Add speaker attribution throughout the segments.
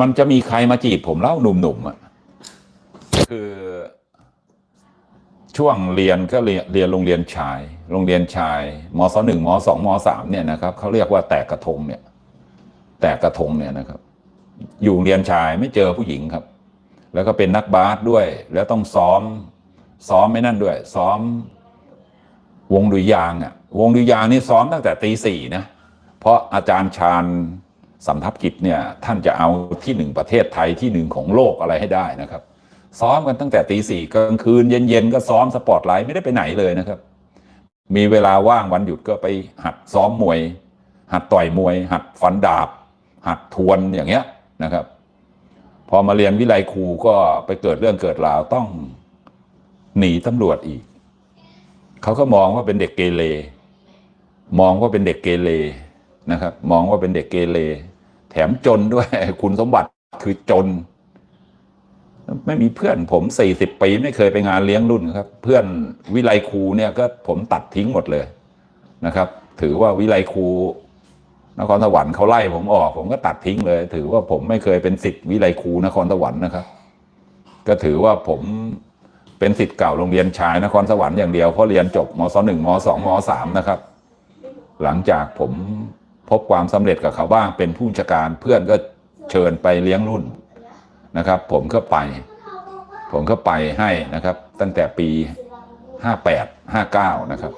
Speaker 1: มันจะมีใครมาจีบผมเล่าหนุ่มๆอะคือช่วงเรียนก็เรียนเรียนโรงเรียนชาย โรงเรียนชายมศหนึ่งมสองมสามเนี่ยนะครับเขาเรียกว่าแตกกระทงเนี่ย แตกกระทงเนี่ยนะครับ อยู่เรียนชายไม่เจอผู้หญิงครับ แล้วก็เป็นนักบาสด้วย แล้วต้องซ้อม ซ้อมไม่นั่นด้วย ซ้อม วงดุริยางค์อะ วงดุริยางนี่ซ้อมตั้งแต่ตีสี่นะเพราะอาจารย์ชาญ สำทับกิจเนี่ยท่านจะเอาที่หนึ่งประเทศไทยที่หนึ่งของโลกอะไรให้ได้นะครับ ซ้อมกันตั้งแต่ตีสี่กลางคืนเย็นๆก็ซ้อมสปอร์ตไลท์ไม่ได้ไปไหนเลยนะครับ มีเวลาว่างวันหยุดก็ไปหัดซ้อมมวย หัดต่อยมวย หัดฟันดาบ หัดทวนอย่างเงี้ยนะครับ พอมาเรียนวิไลครูก็ไปเกิดเรื่องเกิดราวต้องหนีตำรวจอีก เขาก็มองว่าเป็นเด็กเกเรมองว่าเป็นเด็กเกเรนะครับ มองว่าเป็นเด็กเกเร แถมจนด้วย คุณสมบัติคือจน ไม่มีเพื่อนผมสี่สิบปีไม่เคยไปงานเลี้ยงรุ่นครับ เพื่อนวิไลครูเนี่ยก็ผมตัดทิ้งหมดเลยนะครับ ถือว่าวิไลครูนครสวรรค์เขาไล่ผมออก ผมก็ตัดทิ้งเลย ถือว่าผมไม่เคยเป็นสิทธิ์วิไลครูนครสวรรค์นะครับ ก็ถือว่าผมเป็นสิทธิ์เก่าโรงเรียนชายนครสวรรค์อย่างเดียวเพราะเรียนจบมศหนึ่งมสองมสามนะครับ หลังจากผม พบความสำเร็จกับเขาบ้าง เป็นผู้จัดการเพื่อนก็เชิญไปเลี้ยงรุ่นนะครับ ผมก็ไป ผมก็ไปให้นะครับ ตั้งแต่ปีห้าแปดห้าเก้านะครับ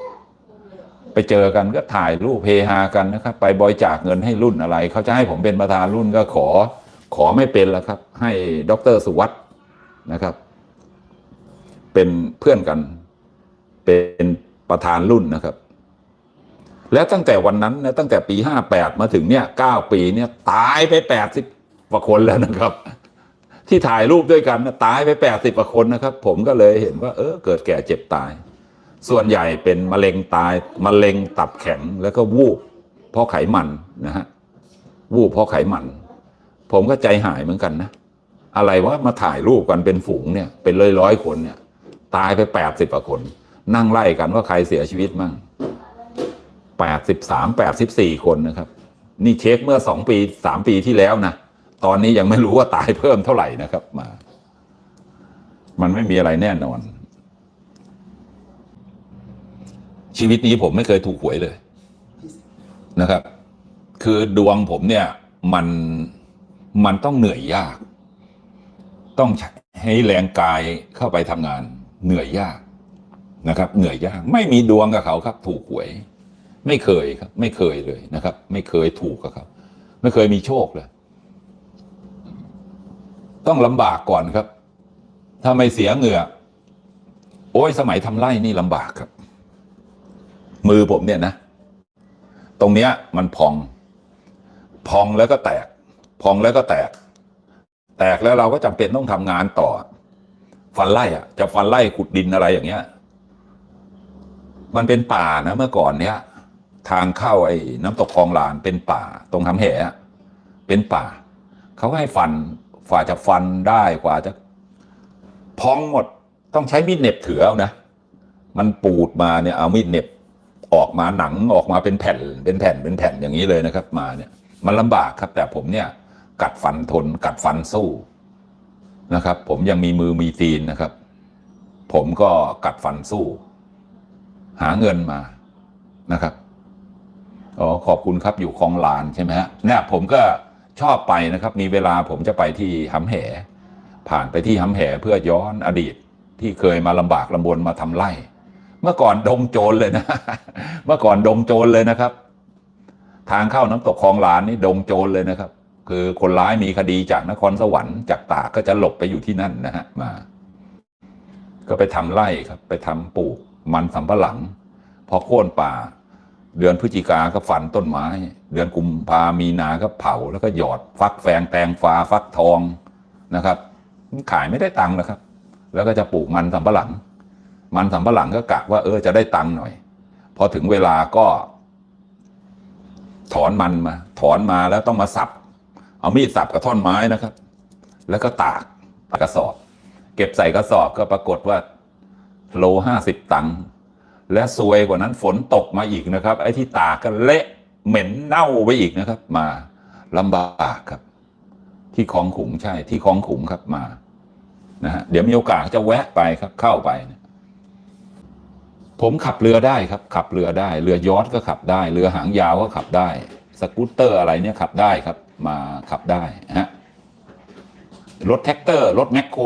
Speaker 1: ไปเจอกันก็ถ่ายรูปเฮฮากันนะครับ ไปบริจาคเงินให้รุ่นอะไร เขาจะให้ผมเป็นประธานรุ่นก็ขอขอไม่เป็นแล้วครับ ให้ดรสุวัตนะครับ เป็นเพื่อนกันเป็นประธานรุ่นนะครับ แล้วตั้งแต่วันนั้นนะตั้งแต่ปีห้าแปดมาถึงเนี่ยเก้าปีเนี่ยตายไปแปดสิบกว่าคนแล้วนะครับ ที่ถ่ายรูปด้วยกันนะตายไปแปดสิบกว่าคนนะครับ ผมก็เลยเห็นว่า เออเกิดแก่เจ็บตาย ส่วนใหญ่เป็นมะเร็งตายมะเร็งตับแข็งแล้วก็วูบเพราะไขมันนะฮะวูบเพราะไขมัน ผมก็ใจหายเหมือนกันนะ อะไรว่ามาถ่ายรูปกันเป็นฝูงเนี่ยเป็นร้อยร้อยคนเนี่ย ตายไปแปดสิบกว่าคน นั่งไล่กันว่าใครเสียชีวิตมั่ง แปดสิบสามแปดสิบสี่คนนะครับ นี่เช็คเมื่อสองปีสามปีที่แล้วนะ ตอนนี้ยังไม่รู้ว่าตายเพิ่มเท่าไหร่นะครับมา มันไม่มีอะไรแน่นอน ชีวิตนี้ผมไม่เคยถูกหวยเลยนะครับ คือดวงผมเนี่ยมันมันต้องเหนื่อยยาก ต้องให้แรงกายเข้าไปทำงาน เหนื่อยยากนะครับ เหนื่อยยาก ไม่มีดวงกับเขาครับ ถูกหวย ไม่เคยครับ ไม่เคยเลยนะครับ ไม่เคยถูกกับเขาไม่เคยมีโชคเลย ต้องลำบากก่อนครับ ถ้าไม่เสียเหงื่อ โอ้ยสมัยทำไร่นี่ลำบากครับ มือผมเนี่ยนะ ตรงเนี้ย มันพอง พองแล้วก็แตก พองแล้วก็แตก แตกแล้วเราก็จำเป็นต้องทำงานต่อ ฟันไล่อะจะฟันไล่ขุดดินอะไรอย่างเงี้ย มันเป็นป่านะเมื่อก่อนเนี้ย ทางเข้าไอ้น้ำตกคลองหลานเป็นป่า ตรงทำแห่เป็นป่า เขาให้ฟันกว่าจะฟันได้กว่าจะพองหมดต้องใช้มีดเน็บเถือเอานะ มันปูดมาเนี่ยเอามีดเน็บออกมาหนังออกมาเป็นแผ่นเป็นแผ่นเป็นแผ่นอย่างนี้เลยนะครับ มาเนี่ย มันลำบากครับ แต่ผมเนี่ย กัดฟันทน กัดฟันสู้นะครับ ผมยังมีมือมีตีนนะครับ ผมก็กัดฟันสู้ หาเงินมานะครับ อ๋อขอบคุณครับอยู่คลองลานใช่ไหมฮะเนี่ยผมก็ชอบไปนะครับ มีเวลาผมจะไปที่หำแห ผ่านไปที่หำแหเพื่อย้อนอดีตที่เคยมาลำบากลำบนมาทำไร่ เมื่อก่อนดงโจรเลยนะ เมื่อก่อนดงโจรเลยนะครับ ทางเข้าน้ำตกคลองลานนี่ดงโจรเลยนะครับ คือคนร้ายมีคดีจากนครสวรรค์จากตากก็จะหลบไปอยู่ที่นั่นนะฮะมา ก็ไปทำไร่ครับ ไปทำปลูกมันสำปะหลัง พอโค่นป่า เดือนพฤศจิกาก็ฝันต้นไม้ เดือนกุมภามีนาก็เผาแล้วก็หยอด ฟักแฟงแตงฟ้าฟักทองนะครับขายไม่ได้ตังค์นะครับ แล้วก็จะปลูกมันสำปะหลัง มันสำปะหลังก็กะว่าเออจะได้ตังค์หน่อย พอถึงเวลาก็ ถอนมันมา ถอนมาแล้วต้องมาสับ เอามีดสับกับท่อนไม้นะครับ แล้วก็ตากกระสอบ เก็บใส่กระสอบก็ปรากฏว่า โลห้าสิบตังค์ และซวยกว่านั้นฝนตกมาอีกนะครับ ไอ้ที่ตากก็เละเหม็นเน่าไปอีกนะครับ มาลำบากครับ ที่คลองขุงใช่ที่คลองขุงครับมานะฮะเดี๋ยวมีโอกาสจะแวะไปครับเข้าไปนี่ยผมขับเรือได้ครับ ขับเรือได้ เรือยอทก็ขับได้ เรือหางยาวก็ขับได้ สกูตเตอร์อะไรเนี่ยขับได้ครับ มาขับได้นะฮะรถแท็กเตอร์ รถแมคโคร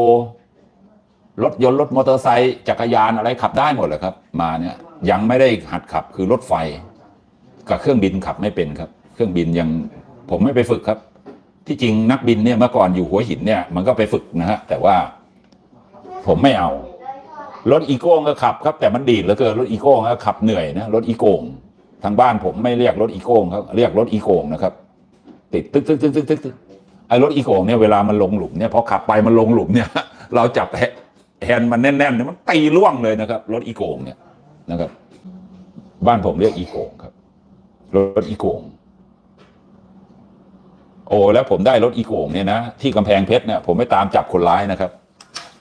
Speaker 1: รถยนต์รถมอเตอร์ไซค์จักรยานอะไรขับได้หมดเลยครับ มาเนี่ยยังไม่ได้หัดขับคือรถไฟ กับเครื่องบินขับไม่เป็นครับ เครื่องบินยังผมไม่ไปฝึกครับ ที่จริงนักบินเนี่ยเมื่อก่อนอยู่หัวหินเนี่ยมันก็ไปฝึกนะฮะแต่ว่าผมไม่เอา รถอีโก้งก็ขับครับ แต่มันดีดเหลือเกินรถอีโก้งก็ขับเหนื่อยนะรถอีโก้งทางบ้านผมไม่เรียกรถอีโก้งครับเรียกรถอีโก้งนะครับ ติดตึ๊กตึ๊กตึ๊กตึ๊กตึ๊กไอ้รถอีโก้งเนี่ยเวลามันลงหลุมเนี่ยพอขับไปมันลงหลุมเนี่ย เราจับ แฮนด์มันแน่นๆเนี่ยมันตีล่วงเลยนะครับ รถอีโกงเนี่ยนะครับ บ้านผมเรียกอีโกงครับ รถอีโกง โอ้แล้วผมได้รถอีโกงเนี่ยนะที่กำแพงเพชรเนี่ยผมไปตามจับคนร้ายนะครับ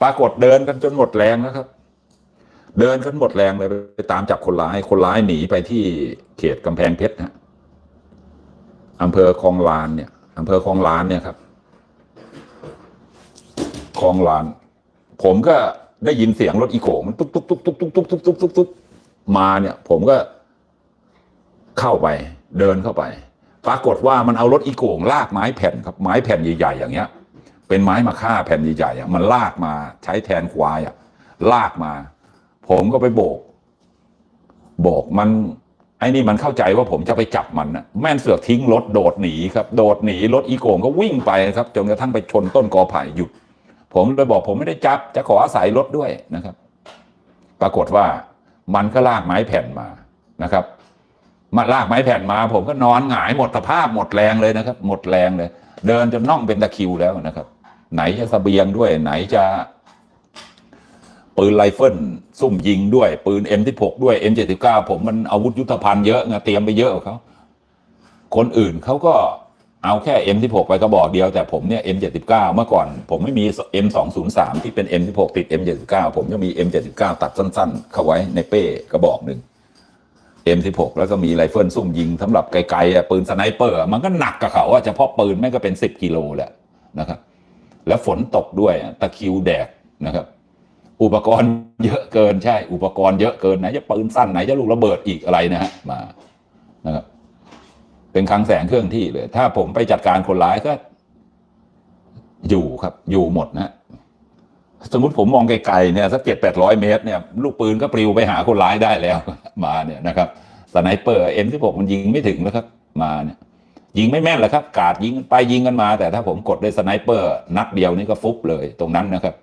Speaker 1: ปรากฏเดินกันจนหมดแรงแล้วครับ เดินกันหมดแรงเลยไปตามจับคนร้าย คนร้ายหนีไปที่เขตกำแพงเพชรนะอำเภอคลองลานเนี่ยอำเภอคลองลานเนี่ยครับคลองลาน ผมก็ได้ยินเสียงรถอีโก้มันตุ๊กตุ๊กตุ๊กตุ๊กตุ๊กตุ๊กตุ๊กตุ๊กตุ๊กตุ๊กมาเนี่ย ผมก็เข้าไป เดินเข้าไป ปรากฏว่ามันเอารถอีโก่งลากไม้แผ่นครับ ไม้แผ่นใหญ่ๆอย่างเงี้ย เป็นไม้มาฆ่าแผ่นใหญ่ๆอะมันลากมาใช้แทนควายอะ ลากมา ผมก็ไปโบก โบกมันไอ้นี่มันเข้าใจว่าผมจะไปจับมันนะแม่นเสือกทิ้งรถโดดหนีครับ โดดหนีรถอีโก่งก็วิ่งไปครับจนกระทั่งไปชนต้นกอไผ่หยุด ผมเลยบอกผมไม่ได้จับ จะขออาศัยรถด้วยนะครับ ปรากฏว่ามันก็ลากไม้แผ่นมานะครับมาลากไม้แผ่นมา ผมก็นอนหงายหมดสภาพหมดแรงเลยนะครับ หมดแรงเลย เดินจนน่องเป็นตะคิวแล้วนะครับ ไหนจะเสบียงด้วย ไหนจะ ปืนไรเฟิลซุ่มยิงด้วย ปืน M16 ด้วย M79 ผมมันอาวุธยุทธภัณฑ์เยอะไงเตรียมไปเยอะกว่าเขาคนอื่นเขาก็ เอาแค่ M16 ไปกระบอกเดียวแต่ผมเนี่ย M79 เมื่อก่อน ผมไม่มี M203 ที่เป็น M16 ติด M79 ผมจะมี M79 ตัดสั้น ๆ เข้าไว้ในเป้กระบอกหนึ่ง M16 แล้วก็มีไรเฟิลซุ่มยิงสำหรับไกลๆปืนสไนเปอร์ มันก็หนักกับเขาอะเฉพาะปืนแม่งก็เป็นสิบกิโลแหละนะครับ แล้วฝนตกด้วยตะคิวแดกนะครับ อุปกรณ์เยอะเกินใช่ อุปกรณ์เยอะเกินไหนจะปืนสั้นไหนจะลูกระเบิดอีกอะไรนะฮะมานะครับ เป็นคลังแสงเครื่องที่เลย ถ้าผมไปจัดการคนร้ายก็ อยู่ครับ อยู่หมดนะสมมติผมมองไกลๆเนี่ยสักเจ็ดแปดร้อยเมตรเนี่ยลูกปืนก็ปลิวไปหาคนร้ายได้แล้ว มาเนี่ยนะครับสไนเปอร์เอ็มที่ผมมันยิงไม่ถึงแล้วครับ มาเนี่ย ยิงไม่แม่นหรอกครับ กาดยิงกันไปยิงกันมา แต่ถ้าผมกดด้วยสไนเปอร์ นัดเดียวนี่ก็ฟุบเลยตรงนั้นนะครับ